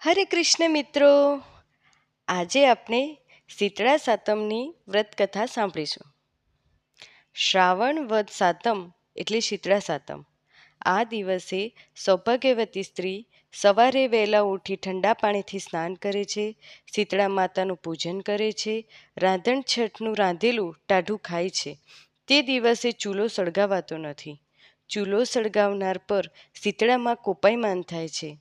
હરે કૃષ્ણ મિત્રો. આજે આપણે શીતળા સાતમની વ્રતકથા સાંભળીશું. શ્રાવણ વદ સાતમ એટલે શીતળા સાતમ. આ દિવસે સૌભાગ્યવતી સ્ત્રી સવારે વહેલા ઉઠી ઠંડા પાણીથી સ્નાન કરે છે, શીતળા માતાનું પૂજન કરે છે, રાંધણ છઠનું રાંધેલું ટાઢું ખાય છે. તે દિવસે ચૂલો સળગાવાતો નથી. ચૂલો સળગાવનાર પર શીતળામાં કોપાયમાન થાય છે.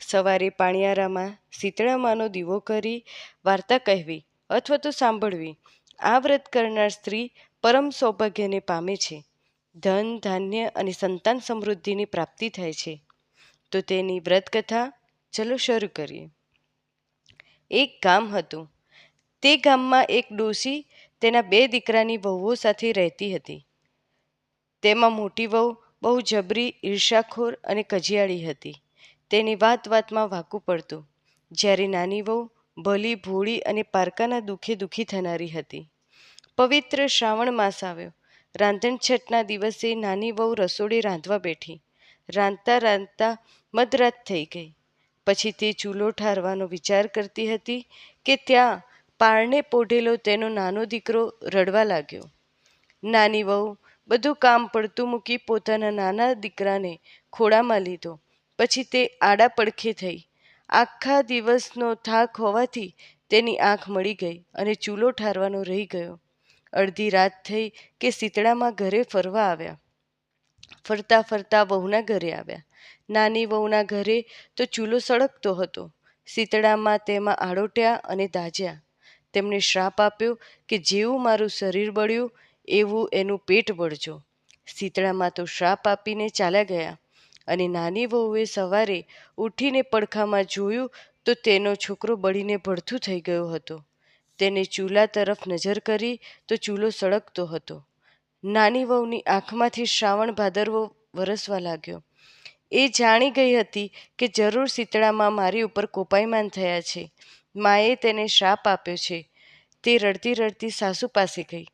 સવારે પાણિયારામાં શીતળામાનો દીવો કરી વાર્તા કહેવી અથવા તો સાંભળવી. આ વ્રત કરનાર સ્ત્રી પરમ સૌભાગ્યને પામે છે. ધન, ધાન્ય અને સંતાન સમૃદ્ધિની પ્રાપ્તિ થાય છે. તો તેની વ્રતકથા ચલો શરૂ કરીએ. એક ગામ હતું. તે ગામમાં એક ડોશી તેના બે દીકરાની વહુઓ સાથે રહેતી હતી. તેમાં મોટી વહુ બહુ જબરી, ઈર્ષાખોર અને કજિયાળી હતી. તેની વાત વાતમાં વાકું પડતું. જ્યારે નાની વહુ ભલી, ભોળી અને પારકાના દુઃખે દુઃખી થનારી હતી. પવિત્ર શ્રાવણ માસ આવ્યો. રાંધણ છઠના દિવસે નાની વહુ રસોડે રાંધવા બેઠી. રાંધતા રાંધતા મધરાત થઈ ગઈ. પછી તે ચૂલો ઠારવાનો વિચાર કરતી હતી કે ત્યાં પારણે પોઢેલો તેનો નાનો દીકરો રડવા લાગ્યો. નાની વહુ બધું કામ પડતું મૂકી પોતાના નાના દીકરાને ખોળામાં લીધો. પછી તે આડા પડખે થઈ. આખા દિવસનો થાક હોવાથી તેની આંખ મળી ગઈ અને ચૂલો ઠારવાનો રહી ગયો. અડધી રાત થઈ કે શીતળામાં ઘરે ફરવા આવ્યા. ફરતા ફરતા વહુના ઘરે આવ્યા. નાની વહુના ઘરે તો ચૂલો સળગતો હતો. શીતળામાં તેમાં આડોટ્યા અને દાજ્યા. તેમણે શ્રાપ આપ્યો કે જેવું મારું શરીર બળ્યું, એવું એનું પેટ બળજો. શીતળામાં તો શ્રાપ આપીને ચાલ્યા ગયા. અને નાની વહુએ સવારે ઊઠીને પડખામાં જોયું તો તેનો છોકરો બળીને ભડથું થઈ ગયો હતો. તેને ચૂલા તરફ નજર કરી તો ચૂલો સળગતો હતો. નાની વહુની આંખમાંથી શ્રાવણ ભાદરવો વરસવા લાગ્યો. એ જાણી ગઈ હતી કે જરૂર શીતળામાં મારી ઉપર કોપાયમાન થયા છે. માએ તેને શ્રાપ આપ્યો છે. તે રડતી રડતી સાસુ પાસે ગઈ.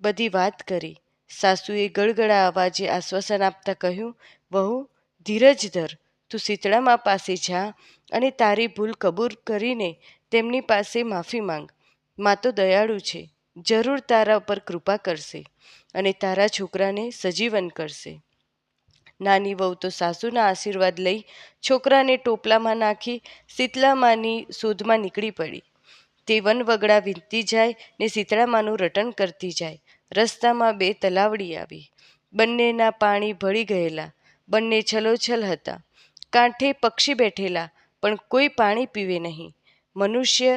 બધી વાત કરી. સાસુએ ગળગળા અવાજે આશ્વાસન આપતા કહ્યું, વહુ ધીરજ ધર, તું શીતળામાં પાસે જા અને તારી ભૂલ કબૂર કરીને તેમની પાસે માફી માંગ. મા તો દયાળુ છે, જરૂર તારા ઉપર કૃપા કરશે અને તારા છોકરાને સજીવન કરશે. નાની વહુ તો સાસુના આશીર્વાદ લઈ છોકરાને ટોપલામાં નાખી શીતળામાની શોધમાં નીકળી પડી. તે વનવગડા વીંધતી જાય ને શીતળામાનું રટન કરતી જાય. રસ્તામાં બે તલાવડી આવી. બંનેના પાણી ભળી ગયેલા. બંને છલોછલ હતા. કાંઠે પક્ષી બેઠેલા, પણ કોઈ પાણી પીવે નહીં. મનુષ્ય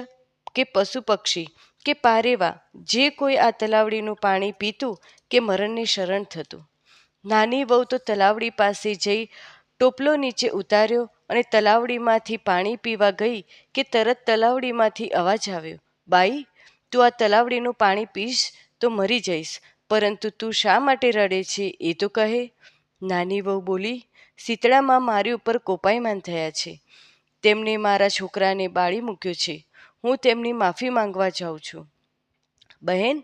કે પશુ પક્ષી કે પારેવા, જે કોઈ આ તલાવડીનું પાણી પીતું કે મરણને શરણ થતું. નાની વહુ તો તલાવડી પાસે જઈ ટોપલો નીચે ઉતાર્યો અને તલાવડીમાંથી પાણી પીવા ગઈ કે તરત તલાવડીમાંથી અવાજ આવ્યો, બાઈ, તું આ તલાવડીનું પાણી પીશ તો મરી જઈશ, પરંતુ તું શા માટે રડે છે એ તો કહે. નાની વહુ બોલી, શીતળામાં મારી ઉપર કોપાયમાન થયા છે. તેમણે મારા છોકરાને બાળી મૂક્યો છે. હું તેમની માફી માંગવા જાઉં છું. બહેન,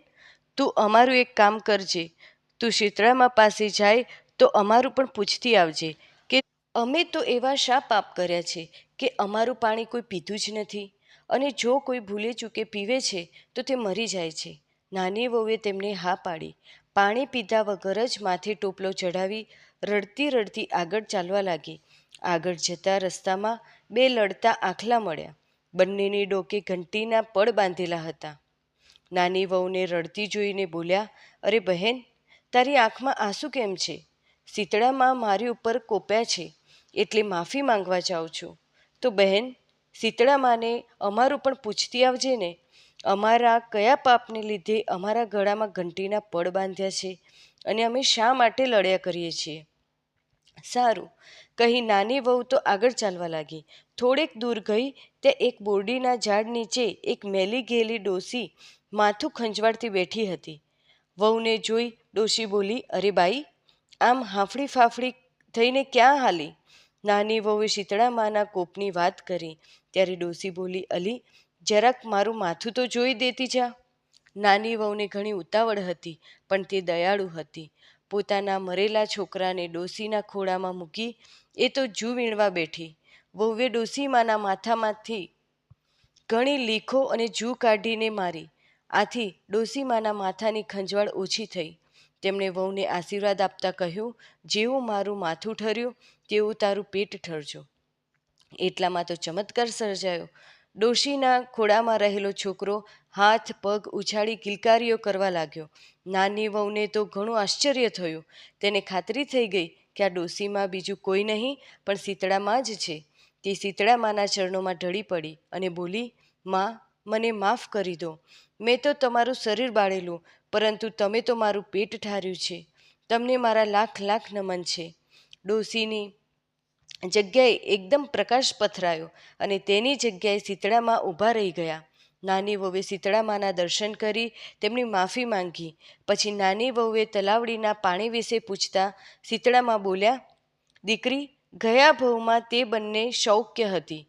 તું અમારું એક કામ કરજે. તું શીતળામાં પાસે જાય તો અમારું પણ પૂછતી આવજે કે અમે તો એવા શા પાપ કર્યા છે કે અમારું પાણી કોઈ પીધું જ નથી અને જો કોઈ ભૂલે ચૂકે પીવે છે તો તે મરી જાય છે. નાની વહુએ તેમને હા પાડી. પાણી પીધા વગર જ માથે ટોપલો ચઢાવી રડતી રડતી આગળ ચાલવા લાગી. આગળ જતા રસ્તામાં બે લડતા આખલા મળ્યા. બંનેની ડોકે ઘંટીના પડ બાંધેલા હતા. નાની વહુને રડતી જોઈને બોલ્યા, અરે બહેન, તારી આંખમાં આંસુ કેમ છે? શીતળામાં મારી ઉપર કોપ્યા છે, એટલે માફી માંગવા જાઉં છું. તો બહેન, શીતળામાને અમારું પણ પૂછતી આવજે ને. અમારા કયા પાપને લીધે અમારા ગળામાં ઘંટીના પડ બાંધ્યા છે અને અમે શા માટે લડ્યા કરીએ છીએ? સારું, કહી નાની વહુ તો આગળ ચાલવા લાગી. થોડેક દૂર ગઈ તે એક બોરડીના ઝાડ નીચે એક મેલી ગયેલી ડોસી માથું ખંજવાળતી બેઠી હતી. વહુને જોઈ ડોસી બોલી, અરે બાઈ, આમ હાંફળી ફાફડી થઈને ક્યાં હાલી? નાની વહુએ શીતળા માના કોપની વાત કરી. ત્યારે ડોસી બોલી, અલી જરાક મારું માથું તો જોઈ દેતી જા. નાની વહુને ઘણી ઉતાવળ હતી, પણ તે દયાળુ હતી. પોતાના મરેલા છોકરાને ડોસીના ખોળામાં મૂકી એ તો જૂ વીણવા બેઠી. વહુએ ડોસીમાના માથામાંથી ઘણી લીખો અને જૂ કાઢીને મારી. આથી ડોસીમાના માથાની ખંજવાળ ઓછી થઈ. તેમણે વહુને આશીર્વાદ આપતા કહ્યું, જેવું મારું માથું ઠર્યું, તેવું તારું પેટ ઠરજો. એટલામાં તો ચમત્કાર સર્જાયો. ડોશીના ખોળામાં રહેલો છોકરો હાથ, પગ ઉછાળી કિલકારીઓ કરવા લાગ્યો. નાની વહુને તો ઘણું આશ્ચર્ય થયું. તેને ખાતરી થઈ ગઈ કે આ ડોશીમાં બીજું કોઈ નહીં, પણ શીતળામાં જ છે. તે શીતળામાના ચરણોમાં ઢળી પડી અને બોલી, માં, મને માફ કરી દો. મેં તો તમારું શરીર બાળેલું, પરંતુ તમે તો મારું પેટ ઠાર્યું છે. તમને મારા લાખ લાખ નમન છે. ડોસીની જગ્યાએ એકદમ પ્રકાશ પથરાયો અને તેની જગ્યાએ શીતળામાં ઊભા રહી ગયા. નાની વહુએ શીતળામાના દર્શન કરી તેમની માફી માંગી. પછી નાની વહુએ તલાવડીના પાણી વિશે પૂછતા શીતળામાં બોલ્યા, દીકરી, ગયા ભવમાં તે બંને શૌક્ય હતી.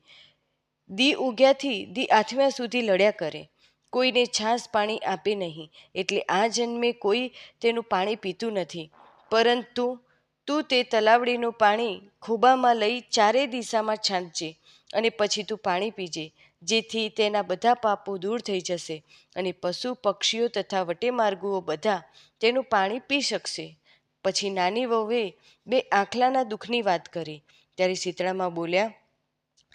દી ઉગ્યાથી દી આથમ્યા સુધી લડ્યા કરે. કોઈને છાસ પાણી આપે નહીં. એટલે આ જન્મે કોઈ તેનું પાણી પીતું નથી. પરંતુ તું તે તલાવડીનું પાણી ખોબામાં લઈ ચારે દિશામાં છાંટજે અને પછી તું પાણી પીજે, જેથી તેના બધા પાપો દૂર થઈ જશે અને પશુ, પક્ષીઓ તથા વટેમાર્ગુઓ બધા તેનું પાણી પી શકશે. પછી નાની વહુએ બે આંખલાના દુઃખની વાત કરી. ત્યારે શીતળામાં બોલ્યા,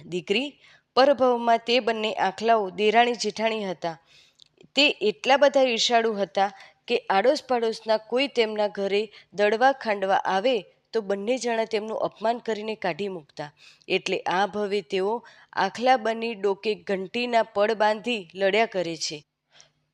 દીકરી, પરભવમાં તે બંને આંખલાઓ દેરાણી જેઠાણી હતા. તે એટલા બધા ઈર્ષાળુ હતા કે આડોશ પાડોશના કોઈ તેમના ઘરે દળવા ખાંડવા આવે, તો બંને જણા તેમનું અપમાન કરીને કાઢી મૂકતા. એટલે આ ભવે તેઓ આખલા બની ડોકે ઘંટીના પડ બાંધી લડ્યા કરે છે.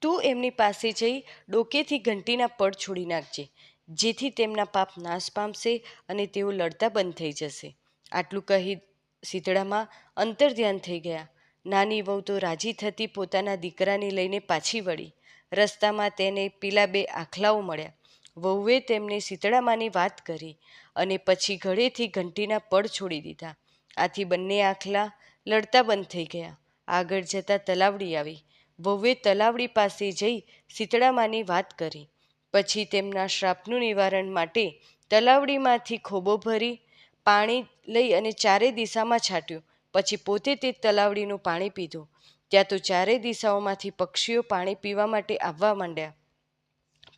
તું એમની પાસે જઈ ડોકેથી ઘંટીના પડ છોડી નાખજે, જેથી તેમના પાપ નાશ પામશે અને તેઓ લડતા બંધ થઈ જશે. આટલું કહી શીતળામાં અંતર ધ્યાન થઈ ગયા. નાની વહુ તો રાજી થતી પોતાના દીકરાને લઈને પાછી વળી. રસ્તામાં તેને પેલા બે આખલાઓ મળ્યા. વહુએ તેમને શીતળામાની વાત કરી અને પછી ઘડેથી ઘંટીના પડ છોડી દીધા. આથી બંને આખલા લડતા બંધ થઈ ગયા. આગળ જતાં તલાવડી આવી. વહુએ તલાવડી પાસે જઈ શીતળામાની વાત કરી. પછી તેમના શ્રાપનું નિવારણ માટે તલાવડીમાંથી ખોબો ભરી પાણી લઈ અને ચારે દિશામાં છાંટ્યું. પછી પોતે તે તલાવડીનું પાણી પીધું. ત્યાં તો ચારે દિશાઓમાંથી પક્ષીઓ પાણી પીવા માટે આવવા માંડ્યા.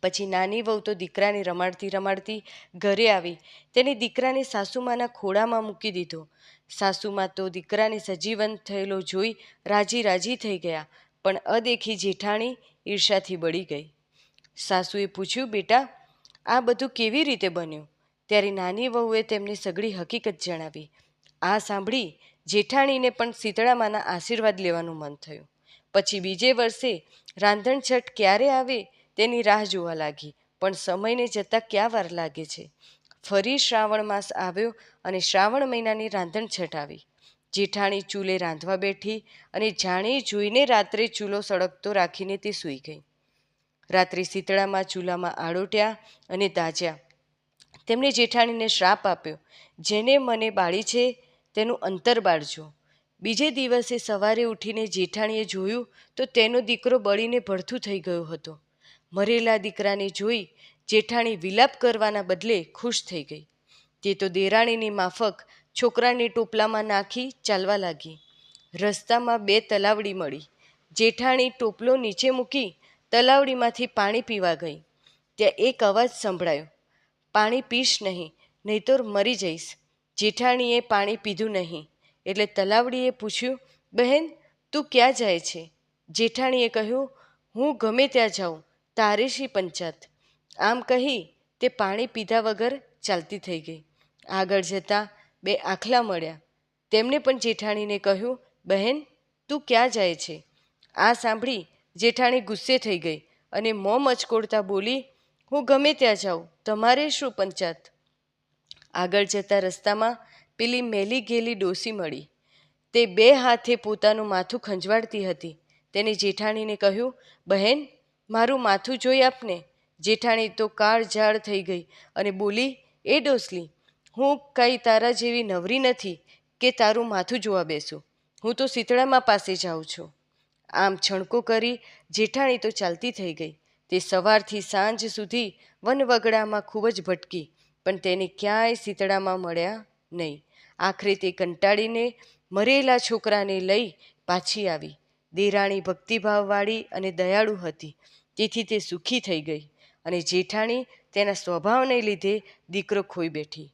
પછી નાની વહુ તો દીકરાને રમાડતી રમાડતી ઘરે આવી. તેને દીકરાને સાસુમાના ખોળામાં મૂકી દીધો. સાસુમાં તો દીકરાને સજીવન થયેલો જોઈ રાજી રાજી થઈ ગયા, પણ અદેખી જેઠાણી ઈર્ષાથી બળી ગઈ. સાસુએ પૂછ્યું, બેટા, આ બધું કેવી રીતે બન્યું? ત્યારે નાની વહુએ તેમને સગળી હકીકત જણાવી. આ સાંભળી જેઠાણીને પણ શીતળામાના આશીર્વાદ લેવાનું મન થયું. પછી બીજે વર્ષે રાંધણછઠ ક્યારે આવે તેની રાહ જોવા લાગી, પણ સમયને જતાં ક્યાં વાર લાગે છે? ફરી શ્રાવણ માસ આવ્યો અને શ્રાવણ મહિનાની રાંધણછઠ આવી. જેઠાણી ચૂલે રાંધવા બેઠી અને જાણે જોઈને રાત્રે ચૂલો સળગતો રાખીને તે સૂઈ ગઈ. રાત્રે શીતળામાં ચૂલામાં આડોટ્યા અને દાજ્યા. તેમણે જેઠાણીને શ્રાપ આપ્યો, જેને મને બાળી છે તેનું અંતર બાળજો. બીજે દિવસે સવારે ઉઠીને જેઠાણીએ જોયું તો તેનો દીકરો બળીને ભડથું થઈ ગયો હતો. મરેલા દીકરાને જોઈ જેઠાણી વિલાપ કરવાના બદલે ખુશ થઈ ગઈ. તે તો દેરાણીની માફક છોકરાને ટોપલામાં નાખી ચાલવા લાગી. રસ્તામાં બે તલાવડી મળી. જેઠાણી ટોપલો નીચે મૂકી તલાવડીમાંથી પાણી પીવા ગઈ. ત્યાં એક અવાજ સંભળાયો. પાણી પીશ નહીં નહીં તો મરી જઈશ. જેઠાણીએ પાણી પીધું નહીં. એટલે તલાવડીએ પૂછ્યું, બહેન, તું ક્યાં જાય છે? જેઠાણીએ કહ્યું, હું ગમે ત્યાં જાઉં, તારે શી પંચાત આમ કહી તે પાણી પીધા વગર ચાલતી થઈ ગઈ. આગળ જતાં બે આખલા મળ્યા. તેમણે પણ જેઠાણીને કહ્યું, બહેન, તું ક્યાં જાય છે? આ સાંભળી જેઠાણી ગુસ્સે થઈ ગઈ અને મોં મચકોડતા બોલી, હું ગમે ત્યાં જાઉં, તમારે શું પંચાત આગળ જતા રસ્તામાં પેલી મેલી ગેલી ડોસી મળી. તે બે હાથે પોતાનું માથું ખંજવાળતી હતી. તેને જેઠાણીને કહ્યું, બહેન, મારું માથું જોઈ આપને. જેઠાણી તો કાળ ઝાડ થઈ ગઈ અને બોલી, એ ડોસલી, હું કાંઈ તારા જેવી નવરી નથી કે તારું માથું જોવા બેસું. હું તો શીતળામાં પાસે જાઉં છું. આમ છણકો કરી જેઠાણી તો ચાલતી થઈ ગઈ. તે સવારથી સાંજ સુધી વનવગડામાં ખૂબ જ ભટકી. પણ તેને ક્યાંય શીતળામાં મળ્યા નહીં. આખરે તે કંટાળીને મરેલા છોકરાને લઈ પાછી આવી. દેરાણી ભક્તિભાવવાળી અને દયાળુ હતી. તેથી તે સુખી થઈ ગઈ અને જેઠાણી તેના સ્વભાવને લીધે દીકરો ખોઈ બેઠી.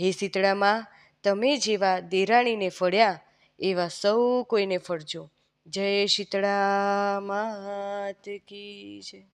હે શીતળામાં, તમે જેવા દેરાણીને ફળ્યા, એવા સૌ કોઈને ફળજો. જય શીતળા માત કી જય.